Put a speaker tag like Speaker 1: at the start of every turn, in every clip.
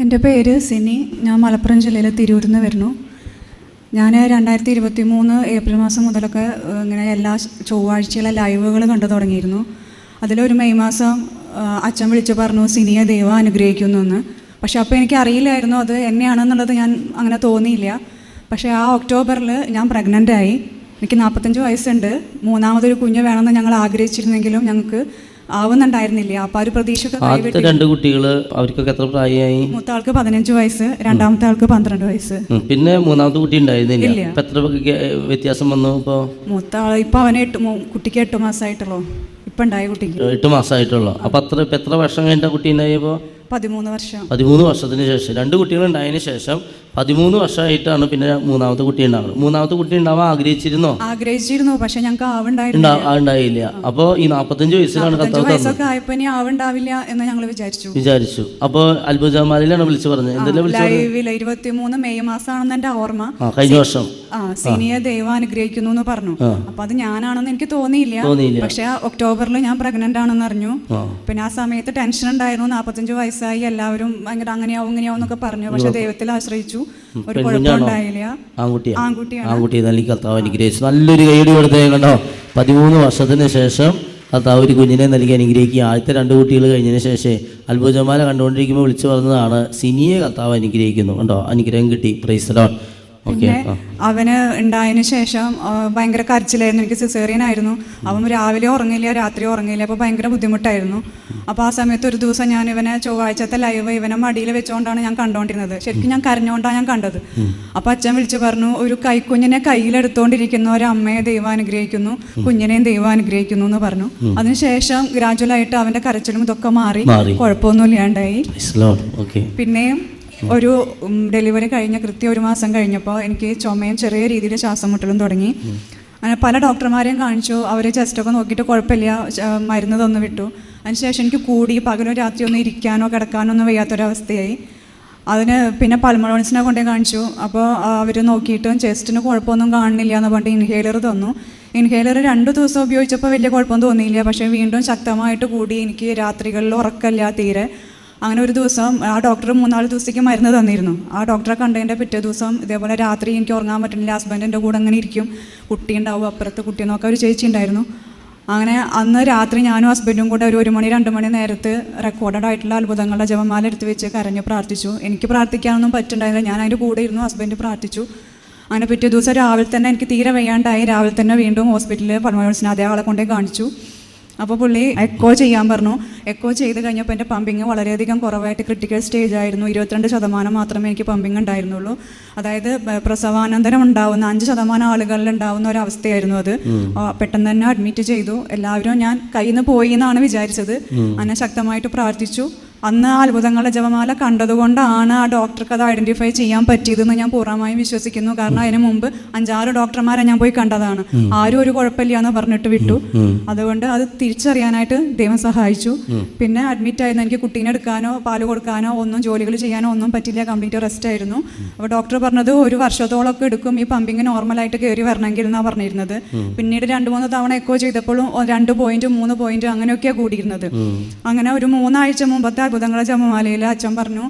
Speaker 1: എന്റെ പേര് സിനി. ഞാൻ മലപ്പുറം ജില്ലയിലെ തിരൂരിൽ നിന്ന് വരുന്നു. ഞാൻ രണ്ടായിരത്തി ഇരുപത്തി മൂന്ന് ഏപ്രിൽ മാസം മുതലൊക്കെ ഇങ്ങനെ എല്ലാ ചൊവ്വാഴ്ചയിലെ ലൈവുകൾ കണ്ടു തുടങ്ങിയിരുന്നു. അതിലൊരു മെയ് മാസം അച്ഛൻ വിളിച്ച് പറഞ്ഞു സിനിയെ ദൈവം അനുഗ്രഹിക്കുന്നു എന്ന്. പക്ഷെ അപ്പോൾ എനിക്ക് അറിയില്ലായിരുന്നു അത് എന്നെയാണെന്നുള്ളത് ഞാൻ അങ്ങനെ തോന്നിയില്ല. പക്ഷേ ആ ഒക്ടോബറിൽ ഞാൻ പ്രഗ്നന്റ് ആയി. എനിക്ക് നാൽപ്പത്തഞ്ച് വയസ്സുണ്ട്. മൂന്നാമതൊരു കുഞ്ഞ് വേണമെന്ന് ഞങ്ങൾ ആഗ്രഹിച്ചിരുന്നെങ്കിലും ഞങ്ങൾക്ക് ആവുന്നുണ്ടായിരുന്നില്ല? അപ്പൊ ആ ഒരു
Speaker 2: ആദ്യത്തെ രണ്ട് കുട്ടികൾ അവർക്കൊക്കെ എത്ര പ്രായമായി?
Speaker 1: മൂത്ത ആൾക്ക് പതിനഞ്ച് വയസ്സ് രണ്ടാമത്തെ ആൾക്ക് പന്ത്രണ്ട് വയസ്സ്.
Speaker 2: പിന്നെ മൂന്നാമത്തെ കുട്ടി ഉണ്ടായിരുന്നില്ല. ഇപ്പൊ എത്ര വ്യത്യാസം വന്നു ഇപ്പോ?
Speaker 1: മൂത്ത ആൾ ഇപ്പൊ അവന് എട്ട് മൂ- കുട്ടിക്ക് എട്ട് മാസമായിട്ടുള്ളൂ ഇപ്പൊ ഉണ്ടായ കുട്ടിക്ക്.
Speaker 2: എട്ട് മാസമായിട്ടുള്ളൂ അപ്പൊ അത്ര ഇപ്പൊ എത്ര വർഷം കഴിഞ്ഞ കുട്ടി ഉണ്ടായപ്പോൾ
Speaker 1: പതിമൂന്ന് വർഷം.
Speaker 2: പതിമൂന്ന് വർഷത്തിന് ശേഷം. രണ്ട് കുട്ടികൾ ഉണ്ടായതിനു ശേഷം പതിമൂന്ന് വർഷമായിട്ടാണ് പിന്നെ മൂന്നാമത്തെ കുട്ടി ഉണ്ടാവുന്നത്. മൂന്നാമത്തെ കുട്ടി ഉണ്ടാവാൻ ആഗ്രഹിച്ചിരുന്നോ?
Speaker 1: ആഗ്രഹിച്ചിരുന്നു പക്ഷെ ഞങ്ങൾക്ക് ആവുണ്ടായിരുന്നു
Speaker 2: ഉണ്ടാ- ആ, ഉണ്ടായില്ല അപ്പോൾ ഈ നാൽപ്പത്തഞ്ച് വയസ്സിലാണ് കത്താവ്
Speaker 1: ആവുണ്ടാവില്ല എന്ന് ഞങ്ങൾ വിചാരിച്ചു.
Speaker 2: വിചാരിച്ചു. അപ്പോൾ അത്ഭുതമാലിലാണ് വിളിച്ചു പറഞ്ഞത്. എന്തെല്ലാം
Speaker 1: ഇരുപത്തിമൂന്ന് മെയ് മാസമാണെന്ന് എന്റെ ഓർമ്മ.
Speaker 2: കഴിഞ്ഞ വർഷം.
Speaker 1: സിനിയെ ദൈവം അനുഗ്രഹിക്കുന്നു എന്ന് പറഞ്ഞു. അപ്പൊ അത് ഞാനാണെന്ന് എനിക്ക് തോന്നിയില്ല.
Speaker 2: തോന്നിയില്ല.
Speaker 1: പക്ഷെ ഒക്ടോബറിൽ ഞാൻ പ്രഗ്നന്റ് ആണെന്ന് അറിഞ്ഞു. പിന്നെ ആ സമയത്ത് ടെൻഷൻ ഉണ്ടായിരുന്നു. നാൽപ്പത്തഞ്ച് വയസ്സായി എല്ലാവരും ഭയങ്കര അങ്ങനെയാവും ഇങ്ങനെയാവും എന്നൊക്കെ പറഞ്ഞു. പക്ഷെ ദൈവത്തിൽ ആശ്രയിച്ചു. ഒരു കുഴപ്പമുണ്ടായില്ല.
Speaker 2: ആൺകുട്ടിയാണ്
Speaker 1: ആൺകുട്ടിയാണ്.
Speaker 2: ആൺകുട്ടി നല്ല കർത്താവ് അനുഗ്രഹിച്ചു. നല്ലൊരു കൈയടി കൊടുത്തേ കണ്ടോ? പതിമൂന്ന് വർഷത്തിന് ശേഷം കർത്താവ് ഒരു കുഞ്ഞിനെ നൽകി അനുഗ്രഹിക്കുക. ആദ്യത്തെ രണ്ട് കുട്ടികൾ കഴിഞ്ഞതിന് ശേഷം അത്ഭുതമാല കണ്ടുകൊണ്ടിരിക്കുമ്പോൾ വിളിച്ചു പറഞ്ഞതാണ് സിനിയെ കർത്താവ് അനുഗ്രഹിക്കുന്നു. കണ്ടോ? അനുഗ്രഹം കിട്ടി. പ്രൈസലോൺ
Speaker 1: പിന്നെ അവന് ഉണ്ടായതിനു ശേഷം ഭയങ്കര കരച്ചിലായിരുന്നു. എനിക്ക് സിസേറിയൻ ആയിരുന്നു. അവൻ രാവിലെ ഉറങ്ങില്ല രാത്രി ഉറങ്ങില്ല അപ്പോൾ ഭയങ്കര ബുദ്ധിമുട്ടായിരുന്നു. അപ്പോൾ ആ സമയത്ത് ഒരു ദിവസം ഞാൻ ഇവനെ ചൊവ്വാഴ്ചത്തെ ലൈവ് ഇവനെ മടിയിൽ വെച്ചുകൊണ്ടാണ് ഞാൻ കണ്ടുകൊണ്ടിരുന്നത് ശരിക്കും ഞാൻ കരഞ്ഞുകൊണ്ടാണ് ഞാൻ കണ്ടത്. അപ്പോൾ അച്ഛൻ വിളിച്ചു പറഞ്ഞു ഒരു കൈക്കുഞ്ഞിനെ കയ്യിലെടുത്തുകൊണ്ടിരിക്കുന്ന ഒരു അമ്മയെ ദൈവം അനുഗ്രഹിക്കുന്നു. കുഞ്ഞിനെയും ദൈവം അനുഗ്രഹിക്കുന്നു എന്ന് പറഞ്ഞു. അതിനുശേഷം ഗ്രാജുവലായിട്ട് അവന്റെ കരച്ചിലും ഇതൊക്കെ മാറി.
Speaker 2: മാറി.
Speaker 1: കുഴപ്പമൊന്നും ഇല്ലാണ്ടായി
Speaker 2: പ്രൈസലോൺ
Speaker 1: പിന്നെയും ഒരു ഡെലിവറി കഴിഞ്ഞ കൃത്യം ഒരു മാസം കഴിഞ്ഞപ്പോൾ എനിക്ക് ചുമയും ചെറിയ രീതിയിൽ ശ്വാസം മുട്ടലും തുടങ്ങി അങ്ങനെ പല ഡോക്ടർമാരെയും കാണിച്ചു. അവർ ചെസ്റ്റൊക്കെ നോക്കിയിട്ട് കുഴപ്പമില്ല. മരുന്ന് തന്നു വിട്ടു. അതിനുശേഷം എനിക്ക് കൂടി പകലും രാത്രി ഒന്നും ഇരിക്കാനോ കിടക്കാനോ ഒന്നും വയ്യാത്തൊരവസ്ഥയായി. അതിന് പിന്നെ പൾമണോൺസിനെ കൊണ്ടേ കാണിച്ചു. അപ്പോൾ അവർ നോക്കിയിട്ടും ചെസ്റ്റിന് കുഴപ്പമൊന്നും കാണുന്നില്ല എന്ന് പറഞ്ഞിട്ട് ഇൻഹേലർ തന്നു. ഇൻഹേലർ രണ്ട് ദിവസം ഉപയോഗിച്ചപ്പോൾ വലിയ കുഴപ്പം തോന്നിയില്ല. പക്ഷേ വീണ്ടും ശക്തമായിട്ട് കൂടി എനിക്ക് രാത്രികളിൽ ഉറക്കമില്ല തീരെ. അങ്ങനെ ഒരു ദിവസം ആ ഡോക്ടർ മൂന്നാൽ ദിവസത്തേക്ക് മരുന്ന് തന്നിരുന്നു. ആ ഡോക്ടറെ കണ്ടതിന്റെ പിറ്റേ ദിവസം ഇതേപോലെ രാത്രി എനിക്ക് ഉറങ്ങാൻ പറ്റുന്നില്ല ഹസ്ബൻഡിന്റെ കൂടെ അങ്ങനെ ഇരിക്കും. കുട്ടി ഉണ്ടാവും അപ്പുറത്ത് കുട്ടി എന്നൊക്കെ ഒരു ചേച്ചി ഉണ്ടായിരുന്നു. അങ്ങനെ അന്ന് രാത്രി ഞാനും ഹസ്ബൻഡും കൂടെ ഒരു ഒരു മണി രണ്ട് മണി നേരത്ത് റെക്കോർഡഡ് ആയിട്ടുള്ള അത്ഭുതങ്ങളുടെ ജപമാല എടുത്ത് വെച്ച് കരഞ്ഞ് പ്രാർത്ഥിച്ചു. എനിക്ക് പ്രാർത്ഥിക്കാനൊന്നും പറ്റുണ്ടായിരുന്നില്ല. ഞാൻ അതിന്റെ കൂടെ ഇരുന്നു ഹസ്ബൻഡ് പ്രാർത്ഥിച്ചു. അങ്ങനെ പിറ്റേ ദിവസം രാവിലെ തന്നെ എനിക്ക് തീരെ വയ്യാണ്ടായി. രാവിലെ തന്നെ വീണ്ടും ഹോസ്പിറ്റലിൽ പൾമോൾസിന് അതേ ആളെ കൊണ്ടേ കാണിച്ചു. അപ്പോൾ പുള്ളി എക്കോ ചെയ്യാൻ പറഞ്ഞു. എക്കോ ചെയ്ത് കഴിഞ്ഞപ്പോൾ എന്റെ പമ്പിങ് വളരെയധികം കുറവായിട്ട് ക്രിട്ടിക്കൽ സ്റ്റേജ് ആയിരുന്നു. ഇരുപത്തിരണ്ട് ശതമാനം മാത്രമേ എനിക്ക് പമ്പിങ് ഉണ്ടായിരുന്നുള്ളൂ. അതായത് പ്രസവാനന്തരം ഉണ്ടാവുന്ന അഞ്ച് ശതമാനം ആളുകളിൽ ഉണ്ടാവുന്ന ഒരു അവസ്ഥയായിരുന്നു അത് പെട്ടെന്ന് തന്നെ അഡ്മിറ്റ് ചെയ്തു. എല്ലാവരും ഞാൻ കയ്യിൽ നിന്ന് പോയി എന്നാണ് വിചാരിച്ചത്. അങ്ങനെ ശക്തമായിട്ട് പ്രാർത്ഥിച്ചു. അന്ന് അത്ഭുതങ്ങളുടെ ജപമാല കണ്ടതുകൊണ്ടാണ് ആ ഡോക്ടർക്ക് അത് ഐഡന്റിഫൈ ചെയ്യാൻ പറ്റിയതെന്ന് ഞാൻ പൂർണമായും വിശ്വസിക്കുന്നു. കാരണം അതിന് മുമ്പ് അഞ്ചാറ് ഡോക്ടർമാരെ ഞാൻ പോയി കണ്ടതാണ്. ആരും ഒരു കുഴപ്പമില്ല എന്ന് പറഞ്ഞിട്ട് വിട്ടു. അതുകൊണ്ട് അത് തിരിച്ചറിയാനായിട്ട് ദൈവം സഹായിച്ചു. പിന്നെ അഡ്മിറ്റ് ആയിരുന്നു. എനിക്ക് കുട്ടീനെ എടുക്കാനോ പാൽ കൊടുക്കാനോ ഒന്നും ജോലികൾ ചെയ്യാനോ ഒന്നും പറ്റില്ല. കംപ്ലീറ്റ് റെസ്റ്റ് ആയിരുന്നു. അപ്പോൾ ഡോക്ടർ പറഞ്ഞത് ഒരു വർഷത്തോളമൊക്കെ എടുക്കും. ഈ പമ്പിങ് നോർമലായിട്ട് കയറി വരണമെങ്കിൽ എന്നാണ് പറഞ്ഞിരുന്നത്. പിന്നീട് രണ്ട് മൂന്ന് തവണ എക്കോ ചെയ്തപ്പോഴും രണ്ട് പോയിന്റ് മൂന്ന് പോയിന്റ് അങ്ങനെയൊക്കെയാണ് കൂടിയിരുന്നത്. അങ്ങനെ ഒരു മൂന്നാഴ്ച മുമ്പത്തെ അത്ഭുതങ്ങളെ ജമമാലയിൽ അച്ഛൻ പറഞ്ഞു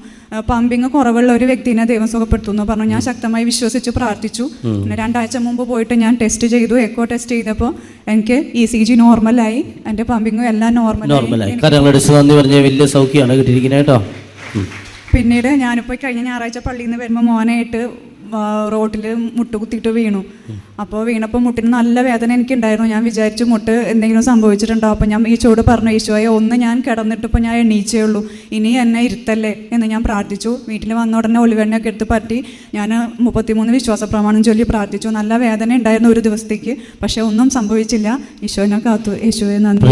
Speaker 1: പമ്പിങ് കുറവുള്ള ഒരു വ്യക്തിനെ ദൈവം സുഖപ്പെടുത്തുന്നു പറഞ്ഞു. ഞാൻ ശക്തമായി വിശ്വസിച്ച് പ്രാർത്ഥിച്ചു. പിന്നെ രണ്ടാഴ്ച മുമ്പ് പോയിട്ട് ഞാൻ ടെസ്റ്റ് ചെയ്തു. എക്കോ ടെസ്റ്റ് ചെയ്തപ്പോൾ എനിക്ക് ഇ സി ജി നോർമലായി എന്റെ പമ്പിങ്ങും എല്ലാം നോർമലായി
Speaker 2: പറഞ്ഞ വലിയ സൗഖ്യമാണ് കിട്ടിയിരിക്കുന്നത് കേട്ടോ.
Speaker 1: പിന്നീട് ഞാനിപ്പോൾ കഴിഞ്ഞ ഞായറാഴ്ച പള്ളിയിൽ നിന്ന് വരുമ്പോൾ മോനായിട്ട് റോട്ടിൽ മുട്ടുകുത്തിയിട്ട് വീണു. അപ്പോൾ വീണപ്പോൾ മുട്ടിന് നല്ല വേദന എനിക്കുണ്ടായിരുന്നു. ഞാൻ വിചാരിച്ചു മുട്ട് എന്തെങ്കിലും സംഭവിച്ചിട്ടുണ്ടോ? അപ്പോൾ ഞാൻ ഈ ചൂട് പറഞ്ഞു ഈശോയെ ഒന്ന് ഞാൻ കിടന്നിട്ടിപ്പോൾ ഞാൻ എണീച്ചേ ഉള്ളൂ. ഇനി എന്നെ ഇരുത്തല്ലേ? എന്ന് ഞാൻ പ്രാർത്ഥിച്ചു. വീട്ടിൽ വന്ന ഉടനെ ഒലിവെണ്ണയൊക്കെ എടുത്ത് പറ്റി ഞാൻ മുപ്പത്തിമൂന്ന് വിശ്വാസ പ്രമാണം ചൊല്ലി പ്രാർത്ഥിച്ചു. നല്ല വേദന ഉണ്ടായിരുന്നു ഒരു ദിവസത്തേക്ക് പക്ഷേ ഒന്നും സംഭവിച്ചില്ല. ഈശോനെ കാത്തു. യേശുവെ നന്ദി.